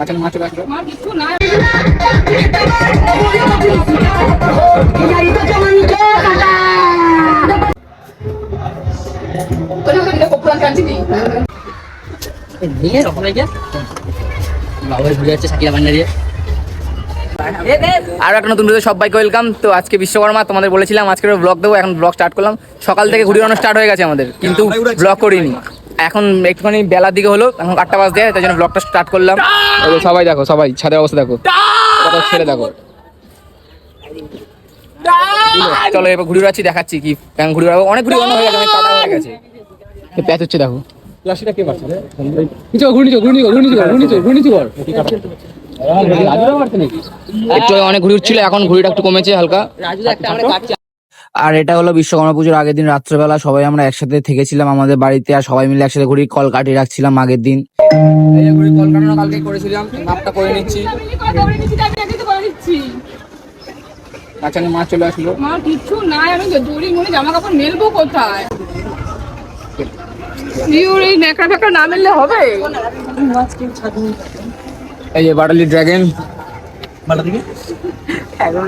আচ্ছা মাছ চলে আসলো নিয়ে রকম রেখে বাবা ঘুরে যাচ্ছে সাকিরা ভান্ডারিয়ে। আরও একটা নতুন ভিডিও সবাইকে ওয়েলকাম তো আজকে বিশ্বকর্মা তোমাদের বলেছিলাম আজকে ব্লগ দেবো এখন ব্লগ স্টার্ট করলাম সকাল থেকে ঘুরে ওড়ানো স্টার্ট হয়ে গেছে আমাদের কিন্তু ব্লগ করিনি এখন একটুখানি বেলার দিকে হলো এখন আটটা বাজ দেয় তাই জন্য ব্লগটা স্টার্ট করলাম সবাই দেখো সবাই ছাদের অবস্থা দেখো ছেলে দেখো চলো এবার ঘুরে বেড়াচ্ছি দেখাচ্ছি কি কেমন ঘুরে বেড়াবো অনেক ঘুরে হয়ে গেছে অনেক কাটা হয়ে গেছে প্যাচ হচ্ছে দেখো নিচে ঘুরে নিচে ঘুরে নিচে ঘুরে একটু অনেক ঘুরি উঠছিল এখন ঘুড়িটা একটু কমেছে হালকা। রাজু একটা আমরা কাটছি আর এটা হলো বিশ্বকর্মা পুজোর আগের দিন রাত্রেবেলা সবাই আমরা একসাথে থেকেছিলাম আমাদের বাড়িতে আর সবাই মিলে একসাথে ঘুরি কল কাটিয়ে রাখছিলাম আগের দিন। এই ঘুড়ি কল কাটানো কালকে করেছিলাম মাপটা করে নিচ্ছি। আচ্ছা মাছ চলে আসলো। আমার কিচ্ছু নাই আমি দড়ি মনে জামা কাপড় মেলবো কোথায়? ইউর এই ন্যাকড়া ফ্যাকড়া না মেললে হবে? এই যে বাটালি ড্রাগন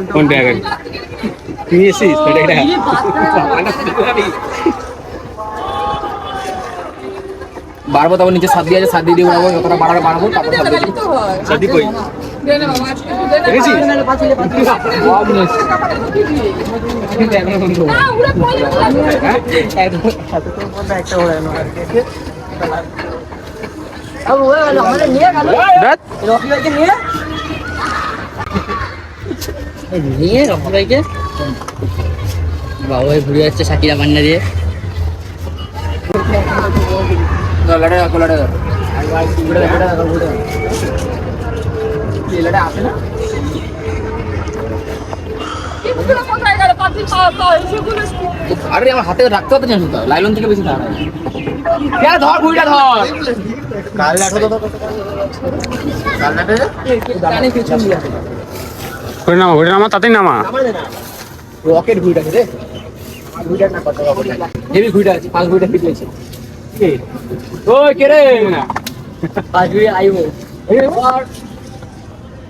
কোন ড্রাগন নিয়ে এসিস বাড়বো তারপর নিচে সাত দিয়ে আছে সাত দিয়ে দিয়ে যতটা বাড়াবে বাড়াবো তারপর সাত দিয়ে। সাদি কই? আজকে একটু নিয়ে বাবা ঘুরে যাচ্ছে সাকিরা সেগুলো আরে আমার হাতে রাখতে হতো লাইলন থেকে বেশি ধর ঘুড়িটা ধর ঘুরে নামা ঘুরে নামা তাতেই নামা। রকেট ঘুড়িটা রে। ঘুড়িটা না কত হেভি ঘুড়িটা আছে পাঁচ কে ওই কে রে? পাঁচ ঘুরে আইবো।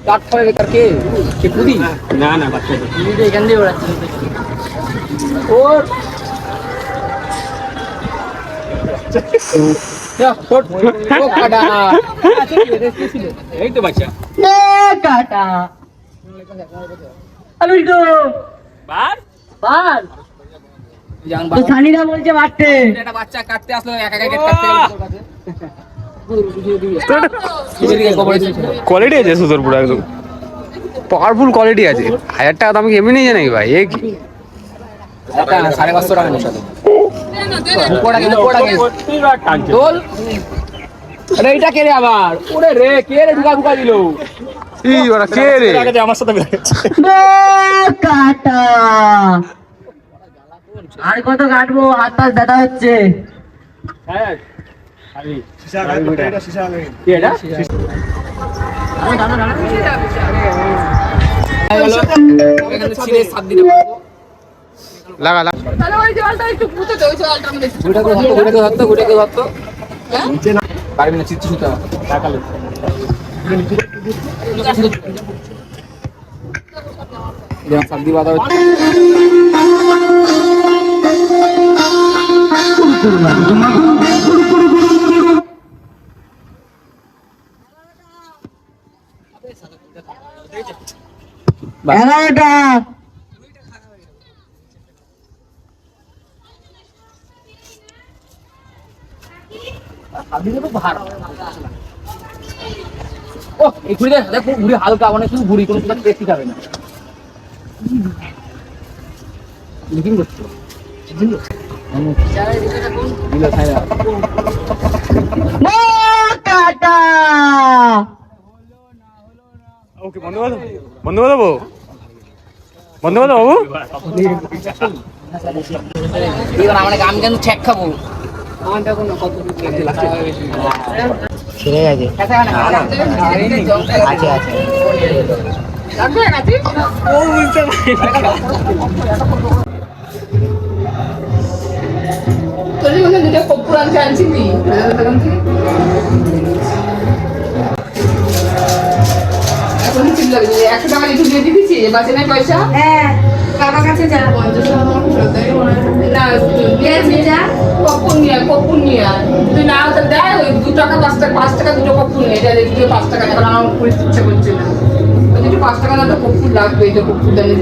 কাট খাবে বেকার কে? কে কুদি? না না বাচ্চা। এখান দিয়ে ওড়াচ্ছি। ওর। এই তো বাচ্চা। কাটা। আমি তো বার। বার। সানিরা বলছে মারতে। একটা বাচ্চা কাটতে আসলো একা একা কাটতে। কোয়ালিটি আছে সুতোর পুরো একদম। পাওয়ারফুল কোয়ালিটি আছে। হাজার টাকা দাম কি এমনি নিয়ে নাকি ভাই? এ কি? সাড়ে পাঁচশো টাকা নিয়ে দোল? আরে এইটা কে রে আবার? ওরে রে কে রে ঢুকা ঢুকা দিল? ই ওরা কে রে? আমার সাথে কাটা। আর কত কাটবো? হাত পাশ ব্যথা হচ্ছে। এটা? ছিঁড়ে সাত পারব। লাগা লাগা। তাহলে ওই দেওয়ালটা একটু পুঁতে দে, ওই ধরতো ধরতো পারবি না চিত্তি যেমন বাধা হচ্ছে। এগারোটা। ও এই ঘুড়ি দেখ দেখ ঘুড়ি হালকা মানে শুধু ঘুড়ি কোনো কিছু টেস্টি খাবে না। লিখিং করছ দিল খায় না। কাটা ওকে বন্ধ করে বন্ধ করে দেবো বন্ধ করে দেবো বাবু? এবার আমরা আমি কিন্তু চেক খাব। ছেড়ে গেছে আছে। আছে দুটো কপ্পুর আনতে লাগছে একশো টাকা দিয়ে দিতেছি বাঁচে নাই পয়সা? হ্যাঁ বাবার কাছে যা পঞ্চাশ টাকা আমার ফেরত দেয় হয়। না নিয়ে আয়, না দেয় ওই দু টাকা পাঁচ টাকা পাঁচ টাকা দুটো নিয়ে যায়। পাঁচ টাকা এখন আমার ইচ্ছে করছে না। পাঁচ টাকা না তো লাগবে তো কপ্পুর দানি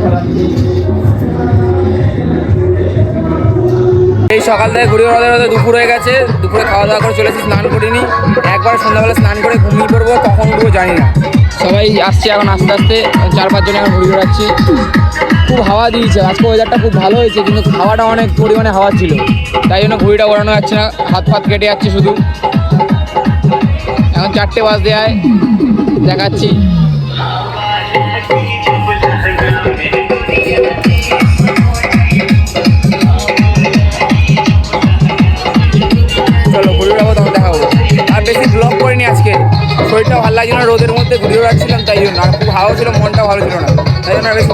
এই সকাল থেকে ঘুরে বেড়াতে বেড়াতে দুপুর হয়ে গেছে। দুপুরে খাওয়া দাওয়া করে চলেছি স্নান করিনি। একবার সন্ধ্যাবেলা স্নান করে ঘুমিয়ে পড়ব কখন উঠবো জানি না। সবাই আসছে এখন আস্তে আস্তে। চার পাঁচজনে এখন ঘুরে বেড়াচ্ছি। খুব হাওয়া দিয়েছে। আজকে ওয়েদারটা খুব ভালো হয়েছে, কিন্তু হাওয়াটা অনেক পরিমাণে হাওয়া ছিল। তাই জন্য ঘুড়িটা ওড়ানো যাচ্ছে না, হাত ফাত কেটে যাচ্ছে শুধু। এখন চারটে বাজ দেয় দেখাচ্ছি। দেখা আর আজকে। শরীরটা ভালো লাগছিল না, রোদের মধ্যে ঘুরে বেড়াচ্ছিলাম, তাই জন্য। আর খুব হাওয়া ছিল মনটা ভালো ছিল না। তাই জন্য আর বেশি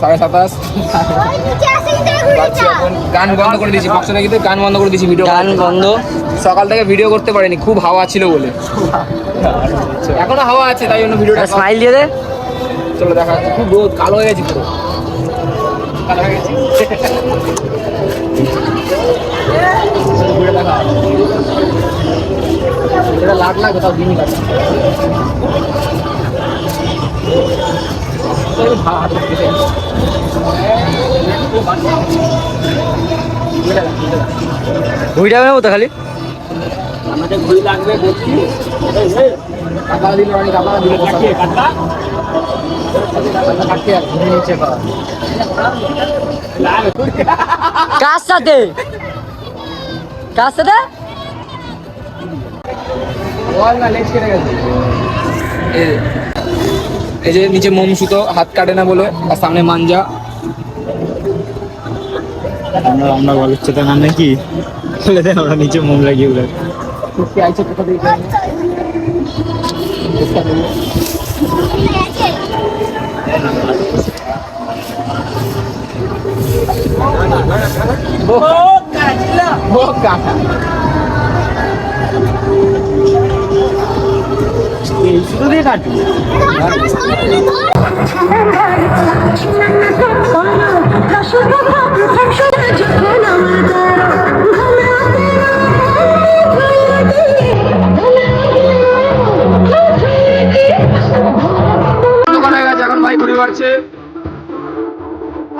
সাড়ে সাতাশ। গান বন্ধ করে দিয়েছি বক্সটা কিন্তু গান বন্ধ করে দিয়েছি ভিডিও গান বন্ধ। সকাল থেকে ভিডিও করতে পারিনি খুব হাওয়া ছিল বলে। এখনও হাওয়া আছে তাই জন্য ভিডিওটা স্মাইল দিয়ে দে। চলো দেখা যাচ্ছে। খুব রোদ কালো হয়ে গেছে পুরো। কালো হয়ে গেছে। এটা লাগ লাগে তাও দিনই কাটে ঘুরিটা নেব তো খালি। আমাদের ঘুরি লাগবে বলছি। কাকা দিল অনেক কাকা দিল নিচে করা কার সাথে? কার সাথে? বল না লেজ কেটে গেছে। এই যে- নিচে মোম সুতো হাত কাটে না বলে আর সামনে মাঞ্জা। আমরা আমরা বলেছে তো না নাকি? বলে দেন আমরা নিচে মোম লাগিয়ে উড়ে আইছে কোথা থেকে ও শুধু দিয়ে কাটবি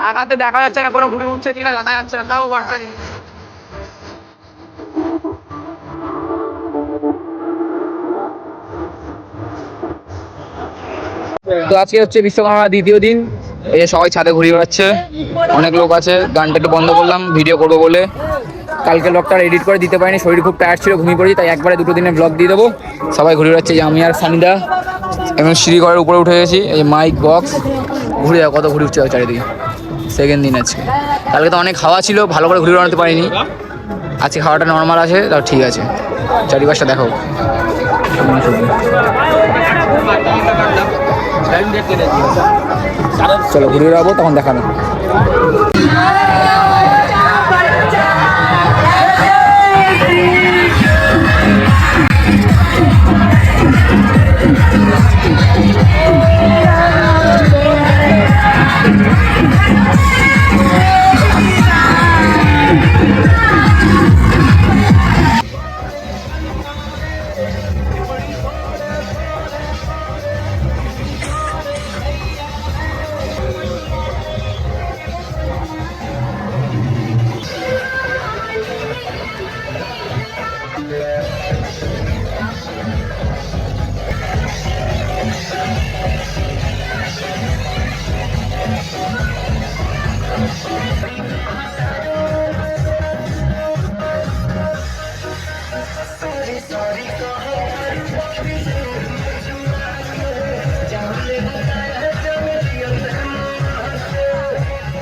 আগাতে দেখা যাচ্ছে না, কোনো ঘুরে উঠছে কিনা জানা যাচ্ছে না, তাও বাড়ছে তো আজকে হচ্ছে বিশ্বকর্মা দ্বিতীয় দিন। এই যে সবাই ছাদে ঘুরে বেড়াচ্ছে। অনেক লোক আছে, গানটা একটু বন্ধ করলাম, ভিডিও করব বলে। কালকে ব্লগটা এডিট করে দিতে পারিনি, শরীর খুব টায়ার্ড ছিল, ঘুমিয়ে পড়েছি, তাই একবারে দুটো দিনের ব্লগ দিয়ে দেবো। সবাই ঘুরে বেড়াচ্ছে যে আমি আর সানিদা। এবং সিঁড়িঘরের উপরে উঠে গেছি, এই মাইক বক্স ঘুরে যাও, কত ঘুরে উঠছে চারিদিকে। সেকেন্ড দিন আজকে। কালকে তো অনেক হাওয়া ছিল, ভালো করে ঘুরে বেড়াতে পারিনি। আজকে খাওয়াটা নর্মাল আছে, তাও ঠিক আছে। চারিপাশটা দেখো। চলো ঘুরে যাব তখন দেখানো।